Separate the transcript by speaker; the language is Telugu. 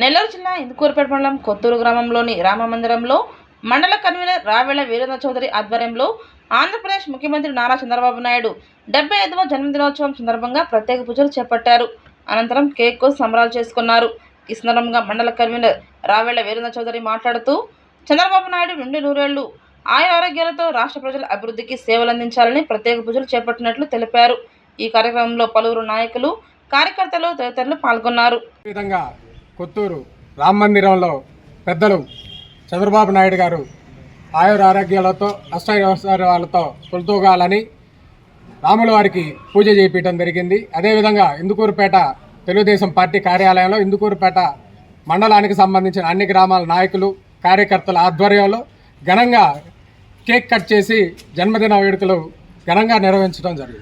Speaker 1: నెల్లూరు జిల్లా ఇందుకూరుపేట మండలం కొత్తూరు గ్రామంలోని రామ మందిరంలో మండల కన్వీనర్ రావేళ వీరేంద్ర చౌదరి ఆధ్వర్యంలో ఆంధ్రప్రదేశ్ ముఖ్యమంత్రి నారా చంద్రబాబు నాయుడు డెబ్బై ఐదవ జన్మదినోత్సవం సందర్భంగా ప్రత్యేక పూజలు చేపట్టారు. అనంతరం కేక్ కోసం సంబరాలు చేసుకున్నారు. ఈ సందర్భంగా మండల కన్వీనర్ రావేళ వీరేంద్ర చౌదరి మాట్లాడుతూ చంద్రబాబు నాయుడు నుండి నూరేళ్ళు ఆయా ఆరోగ్యాలతో రాష్ట్ర ప్రజల అభివృద్ధికి సేవలు అందించాలని ప్రత్యేక పూజలు చేపట్టినట్లు తెలిపారు. ఈ కార్యక్రమంలో పలువురు నాయకులు కార్యకర్తలు తదితరులు పాల్గొన్నారు.
Speaker 2: విధంగా కొత్తూరు రామ మందిరంలో పెద్దలు చంద్రబాబు నాయుడు గారు ఆయుర ఆరోగ్యాలతో అష్టైశ్వర్యాలతో తొలతూగాలని రాముల వారికి పూజ చేయించడం జరిగింది. అదేవిధంగా ఇందుకూరుపేట తెలుగుదేశం పార్టీ కార్యాలయంలో ఇందుకూరుపేట మండలానికి సంబంధించిన అన్ని గ్రామాల నాయకులు కార్యకర్తల ఆధ్వర్యంలో ఘనంగా కేక్ కట్ చేసి జన్మదిన వేడుకలు ఘనంగా నిర్వహించడం జరిగింది.